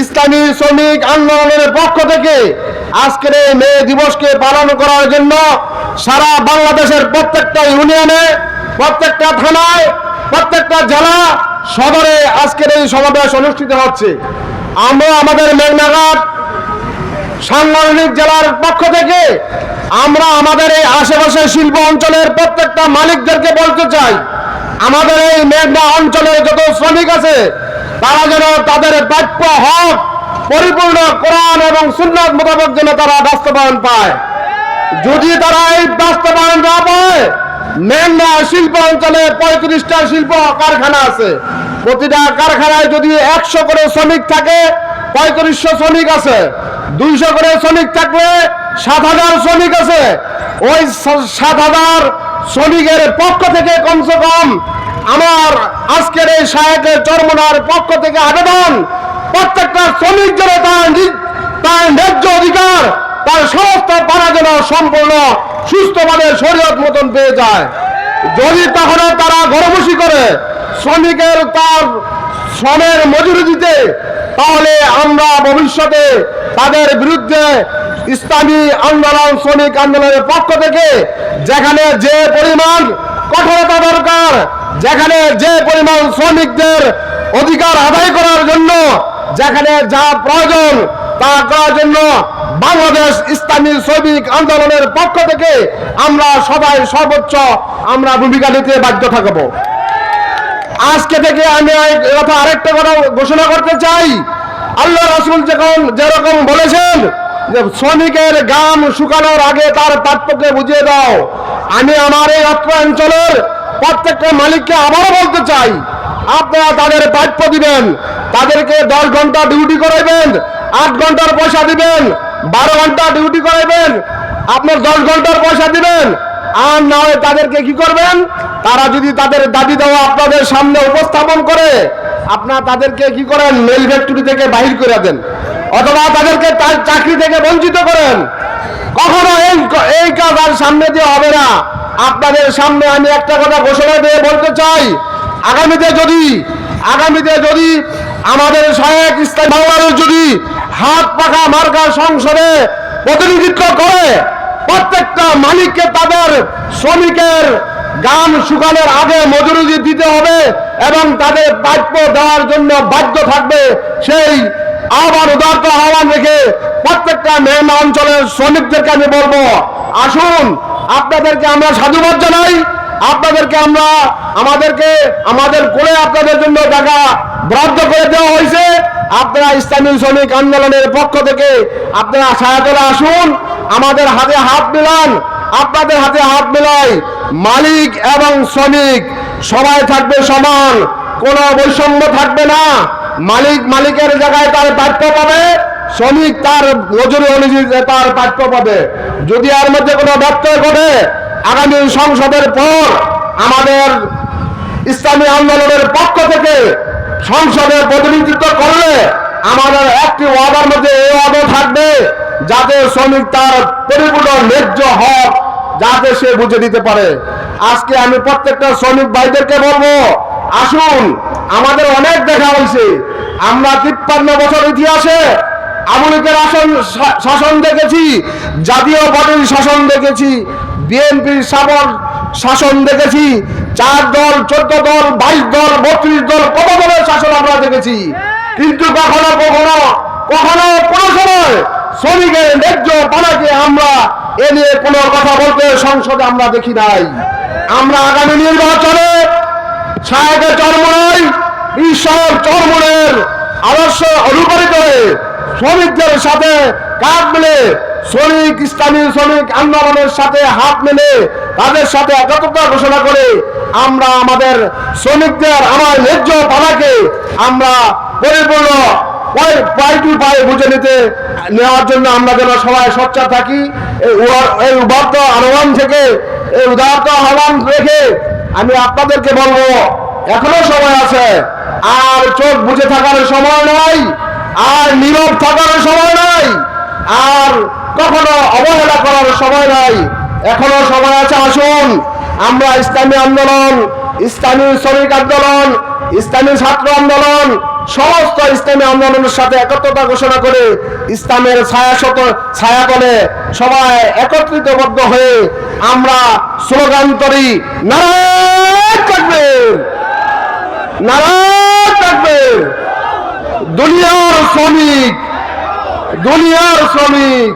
ইসলামী শ্রমিক আন্দোলনের পক্ষ থেকে আজকের এই মে দিবসকে পালন করার জন্য সারা বাংলাদেশের প্রত্যেকটা ইউনিয়নে, প্রত্যেকটা থানায়, প্রত্যেকটা জেলা সদরে আজকের এই সমাবেশ অনুষ্ঠিত হচ্ছে। আমরা আমাদের মেঘনাঘাট সাংগঠনিক জেলার পক্ষ থেকে আমরা আমাদের এই আশেপাশে শিল্প অঞ্চলের প্রত্যেকটা মালিকদেরকে বলতে চাই, আমাদের এই মেঘনা অঞ্চলে যত শ্রমিক আছে তারা যেন তাদের প্রাপ্য হক পরিপূর্ণ কোরআন এবং সুন্নাত মোতাবেক যেন তারা বাস্তবায়ন পায়। যদি তারা এই বাস্তবায়ন না পায় মেঘনা শিল্প অঞ্চলে পঁয়ত্রিশটা শিল্প কারখানা আছে। প্রতিটা কারখানায় যদি একশো করে শ্রমিক থাকে, পঁয়ত্রিশশো শ্রমিক আছে। দুইশো করে শ্রমিক থাকলে সাত হাজার শ্রমিক আছে। ওই সাত হাজার শ্রমিকের পক্ষ থেকে কমসে কম আমার আজকের এই সাহেবের চরমনার পক্ষ থেকে আবেদন, প্রত্যেকটা শ্রমিক যেন তার ন্যায্য অধিকার, তার সমস্ত পাড়া যেন সম্পূর্ণ সুস্থভাবে শরীয়ত মতন পেয়ে যায়। যদি তাহলে তারা গরমসি করে শ্রমিকের তার শ্রমের মজুরি দিতে, তাহলে আমরা ভবিষ্যতে তাদের বিরুদ্ধে ইসলামী আন্দোলন, শ্রমিক আন্দোলনের পক্ষ থেকে যেখানে যে পরিমাণ কঠোরতা দরকার যেখানে যে পরিমাণ শ্রমিকদের অধিকার আদায় করার জন্য, যেখানে যা প্রয়োজন তা করার জন্য বাংলাদেশ ইসলামী শ্রমিক আন্দোলনের পক্ষ থেকে আমরা সবাই সর্বোচ্চ আমরা ভূমিকা নিতে বাধ্য থাকব। আজকে থেকে আমি এক- কথা, আরেকটা কথা ঘোষণা করতে চাই। আল্লাহ রাসুল যখন যেরকম বলেছেন যে শ্রমিকের গাম শুকানোর আগে তার তাৎপর্য বুঝিয়ে দাও, আমি আমার এই অত্র অঞ্চলের প্রত্যেকটা মালিককে আবারও বলতে চাই, আপনারা তাদের প্রাপ্য দিবেন, তাদেরকে দশ ঘণ্টা ডিউটি করাইবেন, আট ঘণ্টার পয়সা দিবেন, বারো ঘণ্টা ডিউটি করাইবেন, আপনার দশ ঘণ্টার পয়সা দিবেন, আর না হয় তাদেরকে কি করবেন? তারা যদি তাদের দাবি দেওয়া আপনাদের সামনে উপস্থাপন করে, আপনার তাদেরকে কি করেন? মেল ফ্যাক্টরি থেকে বাহির করে দেন, অথবা তাদেরকে চাকরি থেকে বঞ্চিত করেন। কখনো এই এই কাজ আর সামনে দিয়ে হবে না। আপনাদের সামনে আমি একটা কথা ঘোষণা দিয়ে বলতে চাই। আগামীতে যদি আগামীতে যদি আমাদের সহায়ক ইসলাম বাংলাদেশ যদি হাত পাখা মার্কা সংসদে প্রতিনিধিত্ব করে, প্রত্যেকটা মালিককে তাদের শ্রমিকের গান শুকানোর আগে মজুরি দিতে হবে এবং তাদের প্রাপ্য দেওয়ার জন্য বাধ্য থাকবে, সেই আহ্বান উদার্ত আহ্বান রেখে প্রত্যেকটা মেহমা অঞ্চলের শ্রমিকদেরকে আমি বলব, আসুন আপনাদেরকে আমরা সাধুবাদ জানাই। আপনাদেরকে আমরা আমাদেরকে আমাদের করে আপনাদের জন্য টাকা বরাদ্দ করে দেওয়া হয়েছে। আপনারা ইসলামী শ্রমিক আন্দোলনের পক্ষ থেকে আপনারা ছায়াতলে আসুন। আমাদের হাতে হাত মিলান। আপনাদের হাতে হাত মিলাই মালিক এবং শ্রমিক সবাই থাকবে সমান, কোনো বৈষম্য থাকবে না। মালিক মালিকের জায়গায় তার প্রাপ্য পাবে। শ্রমিক তার মজুরি অনুযায়ী তার প্রাপ্য পাবে যদি এর মধ্যে কোনো ব্যত্যয় ঘটে, আগামী সংসদের পর আমাদের ইসলামী আন্দোলনের পক্ষ থেকে সংসদে প্রতিনিধিত্ব করলে আমাদের একটি ওয়াদার মধ্যে এই ওয়াদা থাকবে, যাতে শ্রমিক তার পরিপূর্ণ ন্যায্য হক যাতে সে বুঝে দিতে পারে। আজকে আমি প্রত্যেকটা শ্রমিক ভাইদেরকে বলব, আসুন, আমাদের অনেক দেখা হয়েছে। আমরা তিপ্পান্ন বছর ইতিহাসে আমলিকের আসন শাসন দেখেছি, জাতীয় পার্টির শাসন দেখেছি, বিএনপির সাবর শাসন দেখেছি, চার দল, চোদ্দ দল, বাইশ দল, বত্রিশ দল, কত দলের শাসন আমরা দেখেছি। কিন্তু কখনো কখনো কখনো কোনো সময় শ্রমিকের ন্যায্য পানাকে আমরা এ নিয়ে কোনো কথা বলতে, সংসদে আমরা দেখি নাই। আমরা আগামী নির্বাচনে সাহেবের চরমনাই ঈশ্বর চরমনের আদর্শ অনুপ্রাণিত হয়ে শ্রমিকদের সাথে কাঁধ মিলে, শ্রমিক, ইসলামী শ্রমিক আন্দোলনের সাথে হাত মিলে, তাদের সাথে একত্রতা ঘোষণা করে আমরা আমাদের শ্রমিকদের, আমার ন্যায্য পালাকে আমরা পরিপূর্ণ পাই টু পাই বুঝে নিতে, নেওয়ার জন্য আমরা যেন সবাই সোচ্চার থাকি। এই উদার্ত আহ্বান থেকে, এই উদারত আহ্বান রেখে আমি আপনাদেরকে বলব, এখনও সময় আছে। আর চোখ বুঝে থাকার সময় নয় আর নীরব থাকার সময় নাই, আর কখনো অবহেলা করার সময় নাই। এখনও সময় আছে, আসুন। আমরা ইসলামী আন্দোলন, ইসলামী শ্রমিক আন্দোলন, ইসলামী ছাত্র আন্দোলন, সমস্ত ইসলামী আন্দোলনের সাথে একত্রতা ঘোষণা করে ইসলামের ছায়া শত ছায়াতলে সবাই একত্রিতবদ্ধ হয়ে আমরা স্লোগান করি, নারায়ণ থাকবে! নারায়ণ থাকবে! দুনিয়ার শ্রমিক দুনিয়ার শ্রমিক।